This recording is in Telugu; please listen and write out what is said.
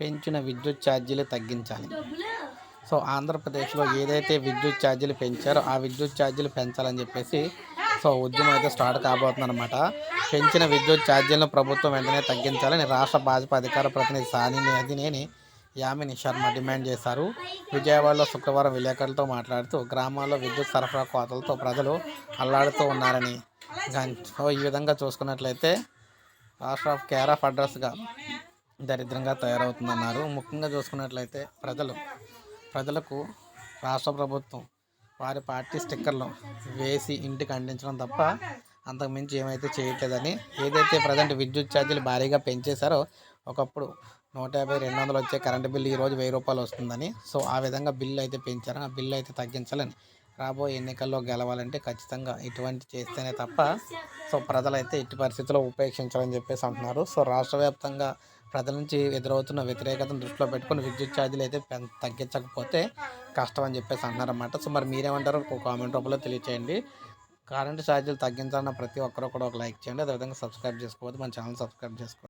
పెంచిన విద్యుత్ ఛార్జీలు తగ్గించాలి. సో ఆంధ్రప్రదేశ్లో ఏదైతే విద్యుత్ ఛార్జీలు పెంచారో ఆ విద్యుత్ ఛార్జీలు పెంచాలని చెప్పేసి సో ఉద్యమం అయితే స్టార్ట్ కాబోతుందన్నమాట. పెంచిన విద్యుత్ ఛార్జీలను ప్రభుత్వం వెంటనే తగ్గించాలని రాష్ట్ర భాజపా అధికార ప్రతినిధి సాని అధినేని యామిని శర్మ డిమాండ్ చేశారు. విజయవాడలో శుక్రవారం విలేకరులతో మాట్లాడుతూ గ్రామాల్లో విద్యుత్ సరఫరా కోతలతో ప్రజలు అల్లాడుతూ ఉన్నారని. సో ఈ విధంగా చూసుకున్నట్లయితే రాష్ట్ర ఆఫ్ కేర్ ఆఫ్ అడ్రస్గా దరిద్రంగా తయారవుతుందన్నారు. ముఖ్యంగా చూసుకున్నట్లయితే ప్రజలు ప్రజలకు రాష్ట్ర ప్రభుత్వం వారి పార్టీ స్టిక్కర్లు వేసి ఇంటికి అందించడం తప్ప అంతకుమించి ఏమైతే చేయట్లేదని ఏదైతే ప్రజెంట్ విద్యుత్ ఛార్జీలు భారీగా పెంచేశారో ఒకప్పుడు నూట యాభై రెండు వందలు వచ్చే కరెంటు బిల్లు ఈరోజు వెయ్యి రూపాయలు వస్తుందని. సో ఆ విధంగా బిల్లు అయితే పెంచారు. ఆ బిల్లు అయితే తగ్గించాలని రాబోయే ఎన్నికల్లో గెలవాలంటే ఖచ్చితంగా ఇటువంటి చేస్తేనే తప్ప సో ప్రజలైతే ఇట్టి పరిస్థితుల్లో ఉపేక్షించాలని చెప్పేసి అంటున్నారు. సో రాష్ట్ర వ్యాప్తంగా ప్రజల నుంచి ఎదురవుతున్న వ్యతిరేకతను దృష్టిలో పెట్టుకుని విద్యుత్ ఛార్జీలు అయితే తగ్గించకపోతే కష్టం అని చెప్పేసి అన్నారన్నమాట. సో మరి మీరేమంటారు ఒక కామెంట్ రూపంలో తెలియచేయండి. కరెంటు ఛార్జీలు తగ్గించాలన్న ప్రతి ఒక్కరు కూడా ఒక లైక్ చేయండి. అదేవిధంగా సబ్స్క్రైబ్ చేసుకోవద్దు. మన ఛానల్ సబ్స్క్రైబ్ చేసుకోండి.